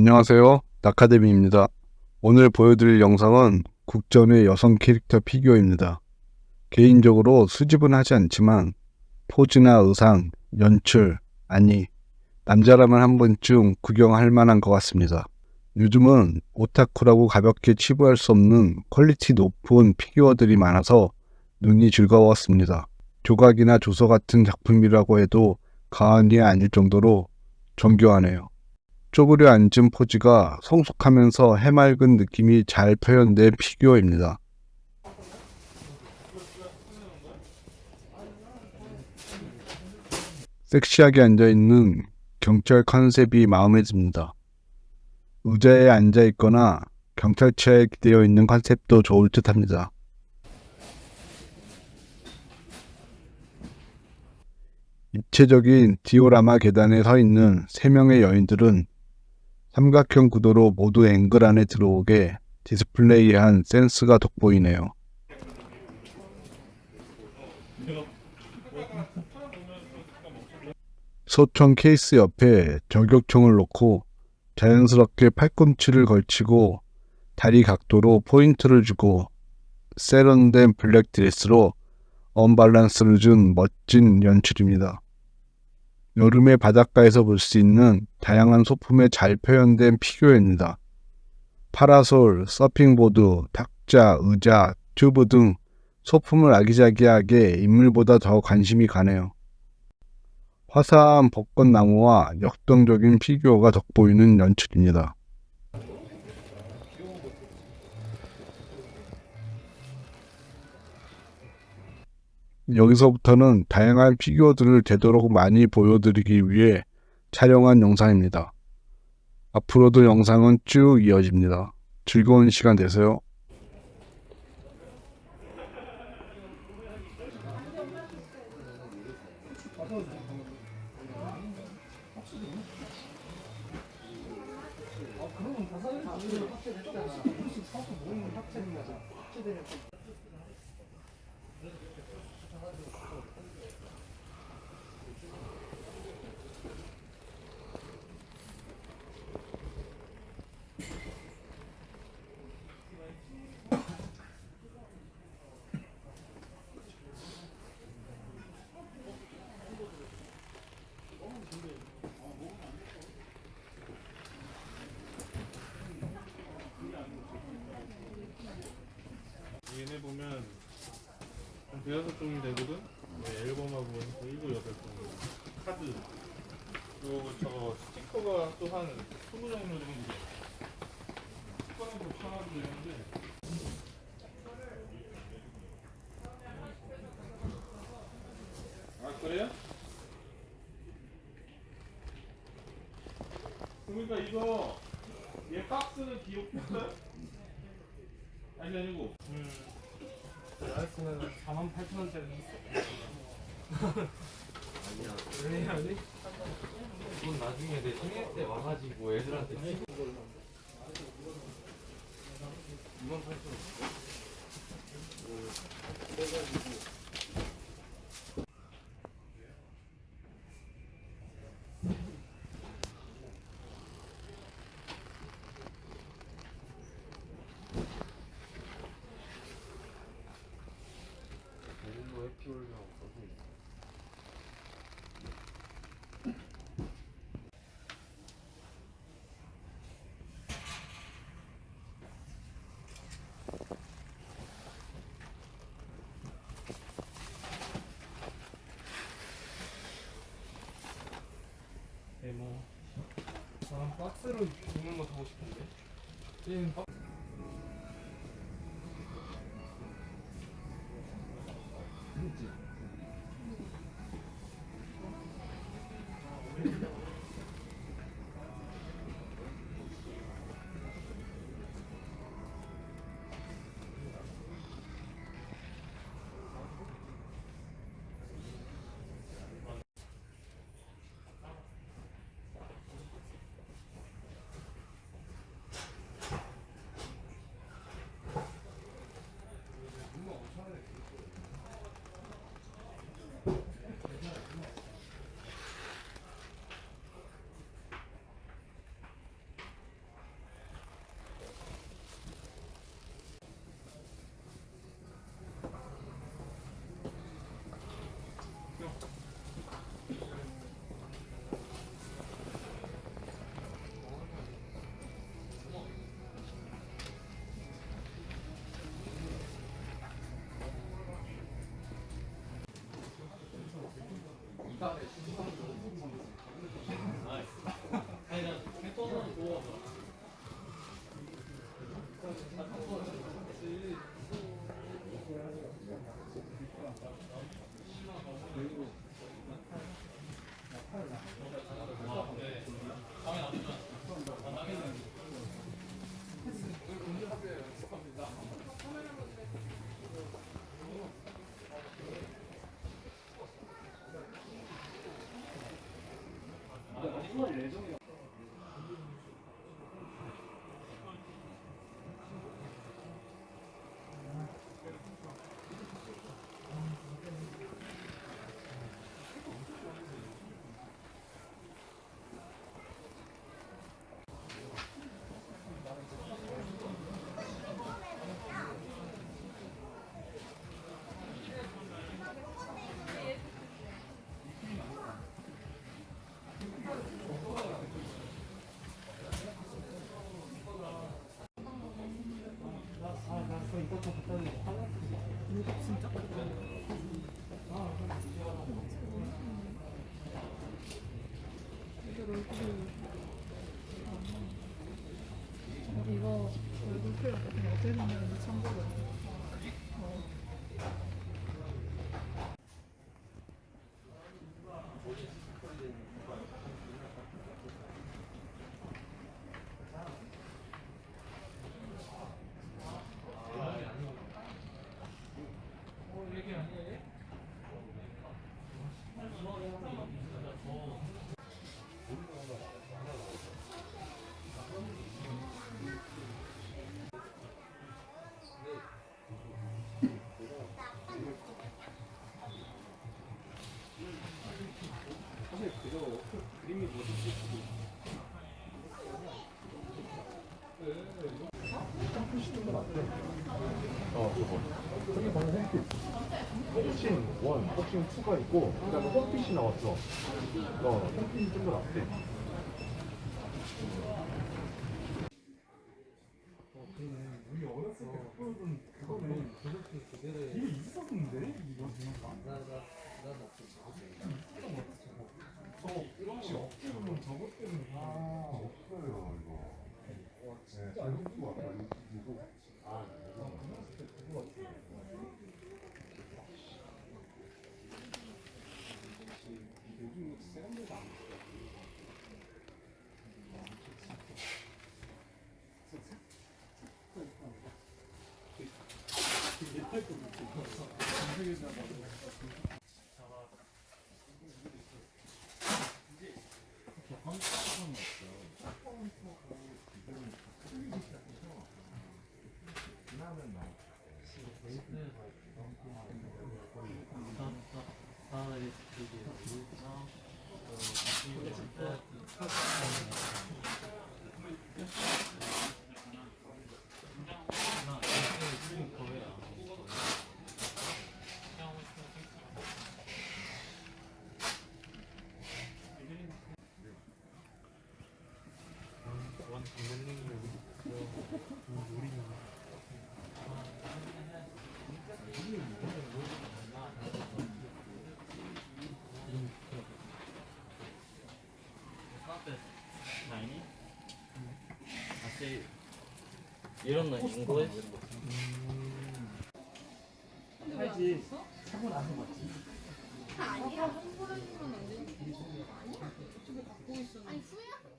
안녕하세요. 나카데미입니다. 오늘 보여드릴 영상은 국전의 여성 캐릭터 피규어입니다. 개인적으로 수집은 하지 않지만 포즈나 의상, 연출, 아니, 남자라면 한 번쯤 구경할 만한 것 같습니다. 요즘은 오타쿠라고 가볍게 치부할 수 없는 퀄리티 높은 피규어들이 많아서 눈이 즐거웠습니다. 조각이나 조서 같은 작품이라고 해도 과언이 아닐 정도로 정교하네요. 쪼그려 앉은 포즈가 성숙하면서 해맑은 느낌이 잘 표현된 피규어입니다. 섹시하게 앉아있는 경찰 컨셉이 마음에 듭니다. 의자에 앉아있거나 경찰차에 기대어 있는 컨셉도 좋을 듯 합니다. 입체적인 디오라마 계단에 서 있는 세 명의 여인들은 삼각형 구도로 모두 앵글 안에 들어오게 디스플레이한 센스가 돋보이네요. 소총 케이스 옆에 저격총을 놓고 자연스럽게 팔꿈치를 걸치고 다리 각도로 포인트를 주고 세련된 블랙 드레스로 언밸런스를 준 멋진 연출입니다. 여름의 바닷가에서 볼 수 있는 다양한 소품에 잘 표현된 피규어입니다. 파라솔, 서핑보드, 탁자, 의자, 튜브 등 소품을 아기자기하게 인물보다 더 관심이 가네요. 화사한 벚꽃나무와 역동적인 피규어가 돋보이는 연출입니다. 여기서부터는 다양한 피규어들을 되도록 많이 보여드리기 위해 촬영한 영상입니다. 앞으로도 영상은 쭉 이어집니다. 즐거운 시간 되세요. 얘네 보면 한 대여섯 종이 되거든? 네, 앨범하고 일곱 여덟 종 카드 그리고 저 스티커가 또한 스무 종류 정도 돼 스티커는 뭐 하나도 되는데 아 그래요? 그러니까 이거 얘 박스는 기억했어요? 아니 아니고 음. 라이스는 4만 8천 원짜리. 아니야. 왜 아니? 이건 나중에 내 생일 때 와가지고 애들한테 주고 2만 8천 원. 대중도 해피홀드가 없어서 데모 난 박스로 주는 거 사고 싶은데. 게임 박 Not his 정말 레전드. 이거 얼굴 표현 거 어떻게 생겼는지 참고로 사실 그저 그 그림이 뭐지? 어, 그거. 복싱 1, 복싱 2가 있고 그 다음에 홈핏이 나왔어. 어, 홈핏이 좀 더 낫대. 우리 어렸을 때 그거는 그거는 그렇게 제대로 이게 있었는데 이거 나나나 저 혹시 어깨 보면 저것 때문에 아, 없어요, 이거. 네, 진짜 안 좋고 아까 이거 아, You don't know English? 살지 차고 나 서 맞지 아니야. 한 번에 주면 안 되는 거 아니야? 있었는데? 아니 후회